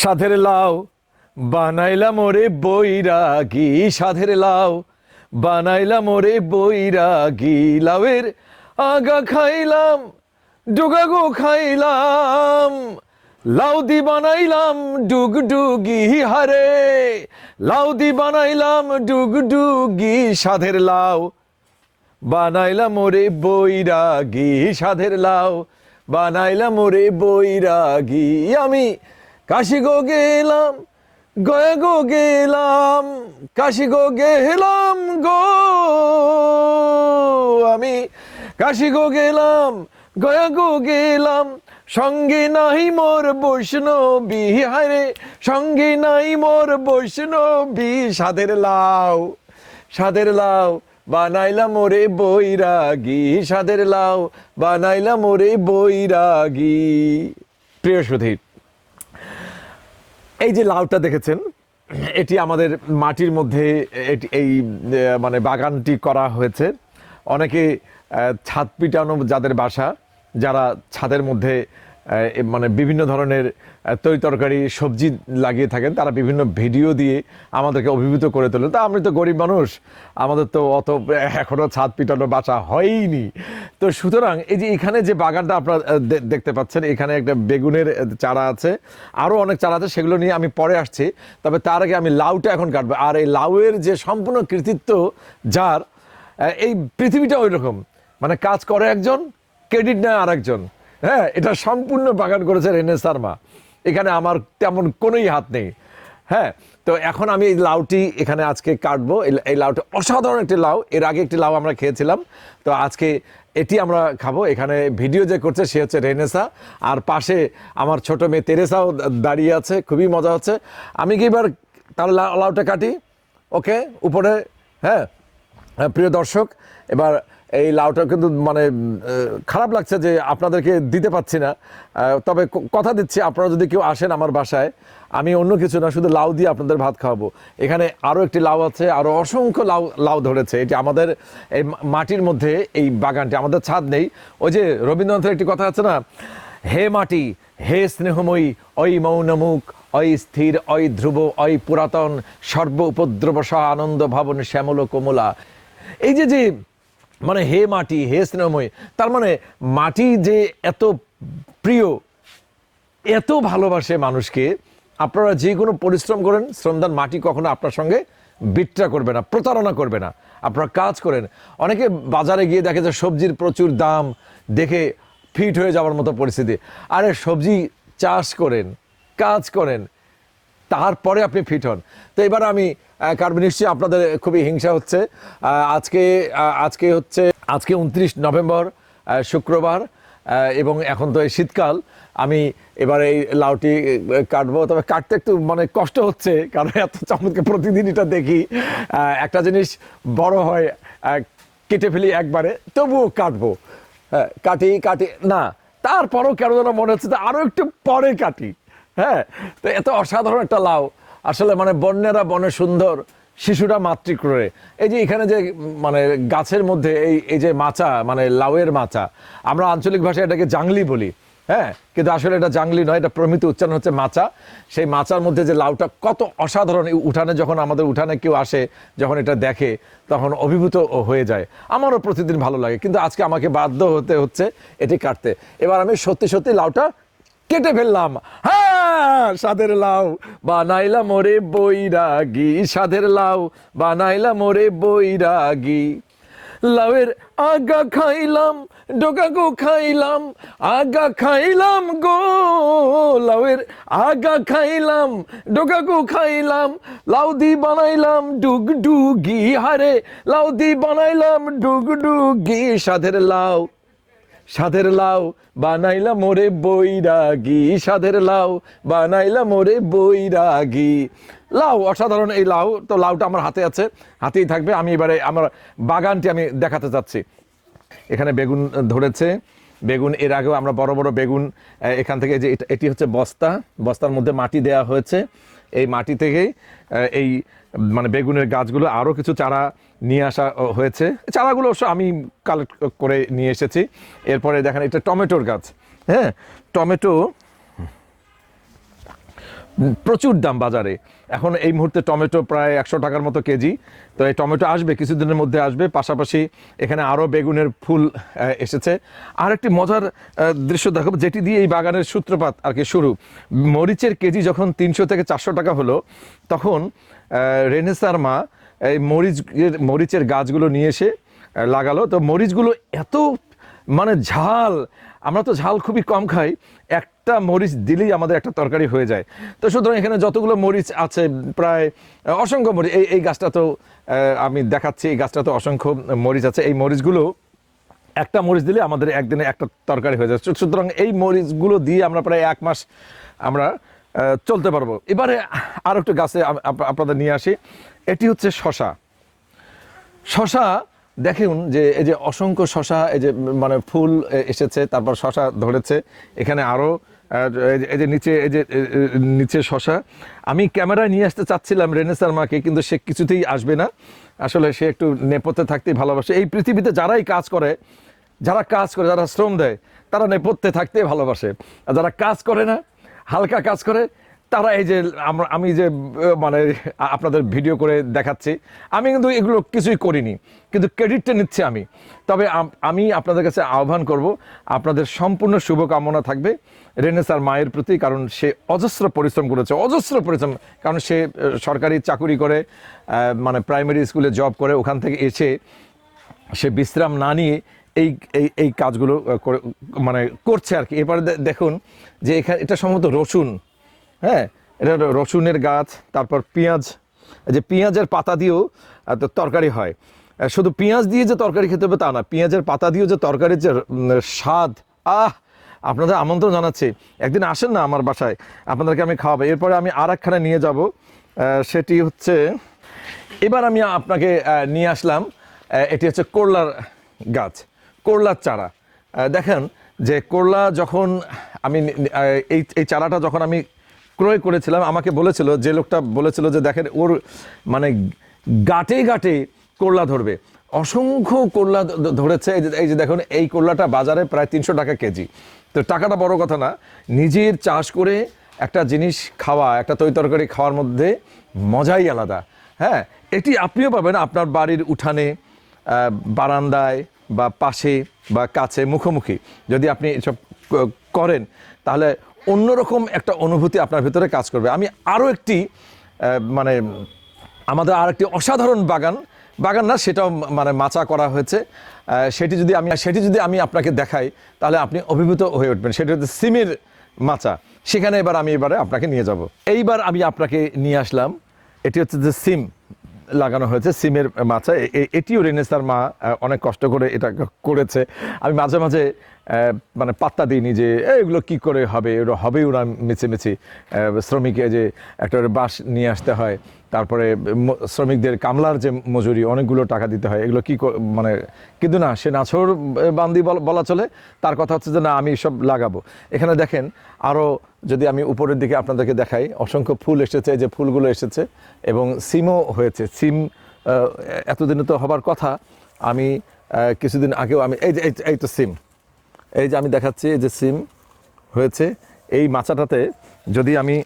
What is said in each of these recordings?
সাধের লাউ বানাইলাম ওরে বৈরাগী। সাধের লাউ বানাইলাম ওরে বৈরাগী। লাউয়ের আগা খাইলাম, ডুগাগো খাইলাম। লাউদি বানাইলাম ডুগডুগি হারে। লাউদি বানাইলাম ডুগডুগি সাধের লাউ বানাইলাম ওরে বৈরাগী। সাধের লাউ বানাইলাম ওরে বৈরাগী। আমি কাশি গো গেলাম, গয়ে গো গেলাম, কাশি গো গেলাম গো। আমি কাশি গো গেলাম, গয়া গো গেলাম, সঙ্গে নাই মোর বৈষ্ণবী। হারে সঙ্গে নাই মোর বৈষ্ণবী। সাধের লাউ, সাদের লাউ, বানাইলাম ওরে বৈরাগী। সাদের লাউ, বানাইলাম ওরে বৈরাগী। প্রিয় সুধীর এই যে লাউটা দেখেছেন, এটি আমাদের মাটির মধ্যে, এটি, এই মানে বাগানটি করা হয়েছে। অনেকে ছাদ পিটানো যাদের বাসা, যারা ছাদের মধ্যে মানে বিভিন্ন ধরনের তরি তরকারি, সবজি লাগিয়ে থাকেন, তারা বিভিন্ন ভিডিও দিয়ে আমাদেরকে অভিভূত করে তোলেন। তা আমি তো গরিব মানুষ, আমাদের তো অত এখনও ছাদ পিটানো বাসা হয়ইনি। তো সুতরাং এই যে এখানে যে বাগানটা আপনারা দেখতে পাচ্ছেন, এখানে একটা বেগুনের চারা আছে আরও অনেক চারা আছে, সেগুলো নিয়ে আমি পরে আসছি, তবে তার আগে আমি লাউটা এখন কাটবো। আর এই লাউয়ের যে সম্পূর্ণ কৃতিত্ব যার এই পৃথিবীটা ওই রকম মানে কাজ করে একজন, ক্রেডিট নেয় আরেকজন। হ্যাঁ এটা সম্পূর্ণ বাগান করেছে রেনে শর্মা। এখানে আমার তেমন কোনোই হাত নেই। হ্যাঁ তো এখন আমি এই লাউটি এখানে আজকে কাটবো। এই- লাউটা অসাধারণ একটি লাউ। এর আগে একটি লাউ আমরা খেয়েছিলাম। তো আজকে এটি আমরা খাব। এখানে ভিডিও যে করছে সে হচ্ছে রেনেসা। আর পাশে আমার ছোট মেয়ে তেরেসাও দাঁড়িয়ে আছে। খুবই মজা হচ্ছে। আমি কি এবার লা- লাউটা কাটি? ওকে উপরে। হ্যাঁ হ্যাঁ, প্রিয় দর্শক এবার এই লাউটা কিন্তু মানে খারাপ লাগছে যে আপনাদেরকে দিতে পাচ্ছি না। তবে কথা দিচ্ছি, আপনারা যদি কেউ আসেন আমার বাসায়, আমি অন্য কিছু না, শুধু লাউ দিয়ে আপনাদের ভাত খাওয়াবো। এখানে আরও একটি লাউ আছে আরও অসংখ্য লাউ লাউ ধরেছে। এটি আমাদের এই মাটির মধ্যে এই বাগানটি, আমাদের ছাদ নেই। ওই যে রবীন্দ্রনাথের একটি কথা আছে না, হে মাটি, হে স্নেহময়ী ওই মৌনমুখ অই স্থির অই ধ্রুব অই পুরাতন সর্ব উপদ্রব আনন্দ ভবন শ্যামল কোমলা। এই যে যে মানে হে মাটি, হে স্নেহময়ী, তার মানে মাটি যে এত প্রিয়, এত ভালোবাসে মানুষকে, আপনারা যে কোনো পরিশ্রম করেন শ্রমদান মাটি কখনো আপনার সঙ্গে বিট্রা করবে না, প্রতারণা করবে না। আপনারা কাজ করেন। অনেকে বাজারে গিয়ে দেখে যে সবজির প্রচুর দাম, দেখে ফিট হয়ে যাওয়ার মতো পরিস্থিতি। আরে সবজি চাষ করেন, কাজ করেন, তারপরে আপনি ফিট হন। তো এবার আমি কারণ নিশ্চয়ই আপনাদের খুবই হিংসা হচ্ছে। আজকে আজকে হচ্ছে, আজকে উনত্রিশ নভেম্বর শুক্রবার এবং এখন তো এই শীতকাল। আমি এবার এই লাউটি কাটবো, তবে কাটতে একটু মানে কষ্ট হচ্ছে, কারণ এত চমৎকার প্রতিদিন এটা দেখি। একটা জিনিস বড় হয় কেটে ফেলি একবারে, তবুও কাটবো। হ্যাঁ কাটি কাটি, না, তারপরও কেন যেন মনে হচ্ছে আরও একটু পরে কাটি। হ্যাঁ তো এত অসাধারণ একটা লাউ। আসলে মানে বন্যেরা বনে সুন্দর, শিশুরা মাতৃক্রয়ে এই যে এখানে যে মানে গাছের মধ্যে এই এই যে মাচা মানে লাউয়ের মাচা, আমরা আঞ্চলিক ভাষায় এটাকে জাংলি বলি হ্যাঁ? কিন্তু আসলে এটা জাংলি নয়, এটা প্রমিত উচ্চারণ হচ্ছে মাচা। সেই মাচার মধ্যে যে লাউটা কত অসাধারণ উঠানে যখন আমাদের উঠানে কেউ আসে, যখন এটা দেখে, তখন অভিভূত হয়ে যায়। আমারও প্রতিদিন ভালো লাগে, কিন্তু আজকে আমাকে বাধ্য হতে হচ্ছে এটি কাটতে। এবার আমি সত্যি সত্যি লাউটা কেটে ফেললাম। হ্যাঁ? সাদের লাউ বানাইলা মোরে বৈরাগী। সাদের লাউ বানাইলা মোরে বৈরাগী। লাউয়ের আগা খাইলাম ডোকা গো খাইলাম, আগা খাইলাম গো। লাউয়ের আগা খাইলাম ডোকা গো খাইলাম, লাউদি বানাইলাম ডুগ ডুগি হারে লাউ দি বানাইলাম ডুগ ডুগি সাদের লাউ। সাধের লাউ বানাইলা মোরে বৈরাগী, সাধের লাউ বানাইলা মোরে বৈরাগী। লাউ, অসাধারণ এই লাউ, তো লাউটা আমার হাতে আছে, হাতেই থাকবে। আমি এবারে আমার বাগানটি আমি দেখাতে চাচ্ছি এখানে বেগুন ধরেছে। বেগুন, এর আগেও আমরা বড় বড় বেগুন এখান থেকে যে এটা- হচ্ছে বস্তা। বস্তার মধ্যে মাটি দেয়া হয়েছে। এই মাটি থেকেই এই মানে বেগুনের গাছগুলো আরও কিছু চারা নিয়ে আসা হয়েছে। চারাগুলো অবশ্য আমি কালেক্ট করে নিয়ে এসেছি। এরপরে দেখেন এটা টমেটোর গাছ। হ্যাঁ টমেটো প্রচুর দাম বাজারে। এখন এই মুহূর্তে টমেটো প্রায় একশো টাকার মতো কেজি। তো এই টমেটো আসবে, কিছুদিনের মধ্যে আসবে। পাশাপাশি এখানে আরও বেগুনের ফুল এসেছে। আর একটি মজার দৃশ্য দেখো, যেটি দিয়ে এই বাগানের সূত্রপাত আর কি শুরু। মরিচের কেজি যখন তিনশো থেকে চারশো টাকা হলো, তখন রেনেসার মা এই মরিচ, মরিচের গাছগুলো নিয়ে এসে লাগালো। তো মরিচগুলো এত মানে ঝাল, আমরা তো ঝাল খুবই কম খাই। একটা মরিচ দিলেই আমাদের একটা তরকারি হয়ে যায়। তো সুতরাং এখানে যতগুলো মরিচ আছে, প্রায় অসংখ্য মরিচ, এই এই গাছটা তো আমি দেখাচ্ছি, এই গাছটা তো অসংখ্য মরিচ আছে। এই মরিচগুলো, একটা মরিচ দিলে আমাদের একদিনে একটা তরকারি হয়ে যায়। সুতরাং এই মরিচগুলো দিয়ে আমরা প্রায় এক মাস আমরা চলতে পারব। এবারে আর একটু গাছে আপ- আপ- আপনাদের নিয়ে আসি। এটি হচ্ছে শশা। শশা, দেখুন যে, এই যে অসংখ্য শশা, এই যে মানে ফুল এসেছে, তারপর শশা ধরেছে। এখানে আরও এই যে নিচে, এই যে নিচে শশা। আমি ক্যামেরায় নিয়ে আসতে চাচ্ছিলাম রেনেসার মাকে, কিন্তু সে কিছুতেই আসবে না। আসলে সে একটু নেপথ্যে থাকতেই ভালোবাসে। এই পৃথিবীতে যারাই কাজ করে, যারা কাজ করে, যারা শ্রম দেয়, তারা নেপথ্যে থাকতেই ভালোবাসে। আর যারা কাজ করে না, হালকা কাজ করে তারা এই যে আমরা, আমি যে মানে আপনাদের ভিডিও করে দেখাচ্ছি, আমি কিন্তু এগুলো কিছুই করিনি, কিন্তু ক্রেডিটটা নিচ্ছি আমি। তবে আমি আপনাদের কাছে আহ্বান করব, আপনাদের সম্পূর্ণ শুভকামনা থাকবে রেনেসার মায়ের প্রতি, কারণ সে অজস্র পরিশ্রম করেছে, অজস্র পরিশ্রম, কারণ সে সরকারি চাকুরি করে মানে প্রাইমারি স্কুলে জব করে, ওখান থেকে এসে সে বিশ্রাম না নিয়ে এই এই এই কাজগুলো মানে করছে আর কি। দে- দেখুন যে এখানে এটা সম্ভবত রসুন। হ্যাঁ এটা রসুনের গাছ, তারপর পেঁয়াজ। যে পেঁয়াজের পাতা দিয়েও তরকারি হয়। শুধু পেঁয়াজ দিয়ে যে তরকারি খেতে হবে তা না পেঁয়াজের পাতা দিয়েও যে তরকারির যে স্বাদ, আহ! আপনাদের আমন্ত্রণ জানাচ্ছি। একদিন আসেন না আমার বাসায়, আপনাদেরকে আমি খাওয়াবো। এরপরে আমি আর নিয়ে যাব সেটি হচ্ছে, এবার আমি আপনাকে নিয়ে আসলাম এটি হচ্ছে করলার গাছ, করলার চারা। দেখেন যে করলা যখন আমি এই এই চারাটা যখন আমি ক্রয় করেছিলাম, আমাকে বলেছিল, যে লোকটা বলেছিল যে দেখেন ওর মানে গাটে গাটে করলা ধরবে। অসংখ্য করলা ধরেছে। এই যে দেখুন, এই করলাটা বাজারে প্রায় তিনশো টাকা কেজি। তো টাকাটা বড় কথা না, নিজের চাষ করে একটা জিনিস খাওয়া, একটা তৈ তরকারি খাওয়ার মধ্যে মজাই আলাদা। হ্যাঁ এটি আপনিও পাবেন আপনার বাড়ির উঠানে বারান্দায় বা পাশে বা কাছে মুখোমুখি। যদি আপনি এসব করেন, তাহলে অন্যরকম একটা অনুভূতি আপনার ভিতরে কাজ করবে। আমি আরও একটি মানে আমাদের আর একটি অসাধারণ বাগান বাগান না, সেটাও মানে মাচা করা হয়েছে। সেটি যদি আমি, সেটি যদি আমি আপনাকে দেখাই, তাহলে আপনি অভিভূত হয়ে উঠবেন। সেটি হচ্ছে সিমের মাচা। সেখানে এবার আমি এবারে আপনাকে নিয়ে যাব। এইবার আমি আপনাকে নিয়ে আসলাম, এটি হচ্ছে যে সিম লাগানো হয়েছে, সিমের মাচা। এটিও রেনেসার মা অনেক কষ্ট করে এটা করেছে। আমি মাঝে মাঝে মানে পাত্তা দিইনি যে "এ, এগুলো কি করে হবে? ওরা হবেই ওরা মিছিমিছি আহ, শ্রমিকে যে একটা বাঁশ নিয়ে আসতে হয় তারপরে শ্রমিকদের কামলার যে মজুরি অনেকগুলো টাকা দিতে হয়। এগুলো কি মানে কিন্তু না সে নাছর বান্দি বল- চলে। তার কথা হচ্ছে যে না আমি সব লাগাবো। এখানে দেখেন আরও যদি আমি উপরের দিকে আপনাদেরকে দেখাই অসংখ্য ফুল এসেছে যে ফুলগুলো এসেছে এবং সিমও হয়েছে। সিম এতদিনে তো হবার কথা আমি কিছুদিন আগেও আমি এই যে এই তো সিম। এই যে আমি দেখাচ্ছি, এই যে সিম হয়েছে। এই মাচাটাতে যদি আমি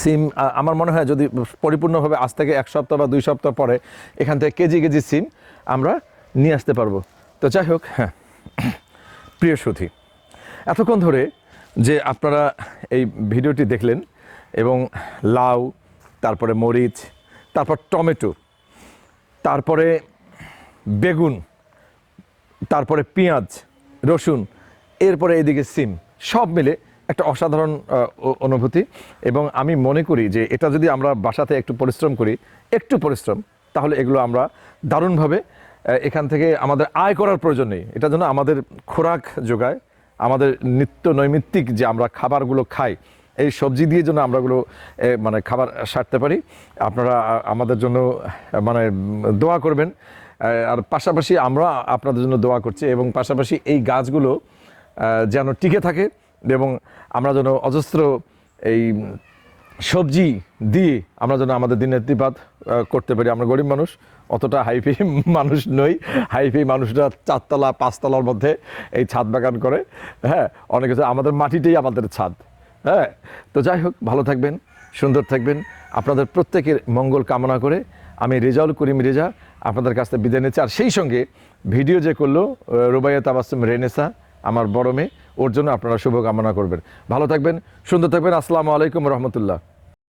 সিম আমার মনে হয় যদি পরিপূর্ণভাবে আজ থেকে এক সপ্তাহ বা দুই সপ্তাহ পরে এখান থেকে কেজি কেজি সিম আমরা নিয়ে আসতে পারব। তো যাই হোক হ্যাঁ প্রিয় সুধী, এতক্ষণ ধরে যে আপনারা এই ভিডিওটি দেখলেন এবং লাউ, তারপরে মরিচ, তারপর টমেটো, তারপরে বেগুন, তারপরে পেঁয়াজ রসুন, এরপরে এদিকে সিম, সব মিলে একটা অসাধারণ অনুভূতি। এবং আমি মনে করি যে এটা যদি আমরা বাসাতে একটু পরিশ্রম করি, একটু পরিশ্রম, তাহলে এগুলো আমরা দারুণভাবে এখান থেকে আমাদের আয় করার প্রয়োজন নেই। এটা যেন আমাদের খোরাক যোগায়, আমাদের নিত্য নৈমিত্তিক যে আমরা খাবারগুলো খাই, এই সবজি দিয়ে যেন আমরাগুলো মানে খাবার সারতে পারি। আপনারা আমাদের জন্য মানে দোয়া করবেন। আর পাশাপাশি আমরা আপনাদের জন্য দোয়া করছি এবং পাশাপাশি এই গাছগুলো যেন টিকে থাকে এবং আমরা যেন অজস্র এই সবজি দিয়ে আমরা যেন আমাদের দিনের দিপাত করতে পারি। আমরা গরিব মানুষ, অতটা হাইফি মানুষ নই। হাইফি মানুষরা চারতলা, পাঁচতলার মধ্যে এই ছাদ বাগান করে। হ্যাঁ অনেক আমাদের মাটিতেই আমাদের ছাদ। হ্যাঁ তো যাই হোক, ভালো থাকবেন, সুন্দর থাকবেন। আপনাদের প্রত্যেকের মঙ্গল কামনা করে আমি রেজাউল করিম রেজা আপনাদের কাছ থেকে বিদায় নিচ্ছি। আর সেই সঙ্গে ভিডিও যে করল রুবাইয়া তাবাসুম রেনেসা, আমার বড় মেয়ে, ওর জন্য আপনারা শুভকামনা করবেন। ভালো থাকবেন, সুন্দর থাকবেন। আসসালামু আলাইকুম রহমতুল্লাহ।